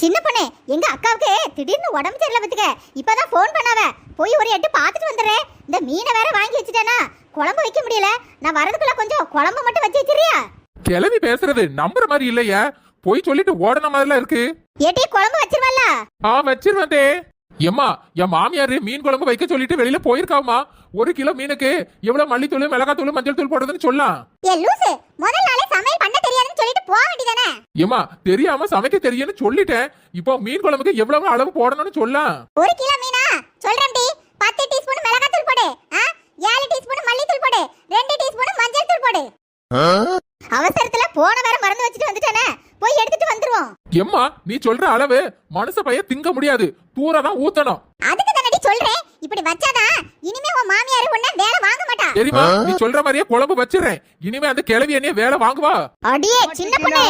சின்ன பொண்ணு எங்க அக்காவுக்கு திடீர்னு உடம்பு சரியில்லை பத்துக்க இப்பதான் ஃபோன் பண்ணாவ. போய் ஒரு எட்டு பார்த்துட்டு வந்துடுறேன் இந்த மீனை வேற வாங்கி வச்சுட்டேனா? குழம்பு வைக்க முடியல. நான் வரதுக்குள்ள கொஞ்சம் குழம்பு மட்டும் வச்சு வச்சிருறியா கிளவி பேசுறது நம்புற மாதிரி இல்லையா? போய் சொல்லிட்டு ஓடன மாதிரிலாம் இருக்கு. ஏட்டி குழம்பு வச்சிருவல்ல ஆ வச்சிருவதே எம்மா என் மாமியாரு மீன் குழம்பு வைக்க சொல்லிட்டு வெளியில போயிருக்காமா ஒரு கிலோ மீனுக்கு எவ்வளவு மல்லித்தூள் மிளகாத்தூள் மஞ்சள் தூள் போடுறதுன்னு சொல்லலாம். ஏ லூசு. முதல் ஏம்மா தெரியாம சமைக்க தெரியும்னு சொல்லிட்டேன். இப்போ மீன் குழம்புக்கு எவ்வளவு அளவு போடணும்னு சொல்லலாம். ஒரு கிலோ மீனா? சொல்றேன் டி. பத்து டீஸ்பூன் மிளகாத்தூள் போடு. ஆ? ஏழு டீஸ்பூன் மல்லித்தூள் போடு. ரெண்டு டீஸ்பூன் மஞ்சள் தூள் போடு. அவசரத்துல போன வேற மறந்து வச்சுட்டு வந்துட்டானே. போய் எடுத்துட்டு வந்துருவோம். எம்மா நீ சொல்ற அளவு மனுஷ பைய திங்க முடியாது. தூர தான் ஊத்தணும். அதுக்கு தானடி சொல்றேன். இப்படி வச்சாதான் இனிமே உன் மாமியார் உன்ன வேலை தெரியுமா? நீ சொல்ற மாதிரியே குழம்பு வச்சிடுறேன். இனிமே அந்த கிளவி என்னைய வேலை வாங்குவா. அடியே சின்ன பொண்ணு.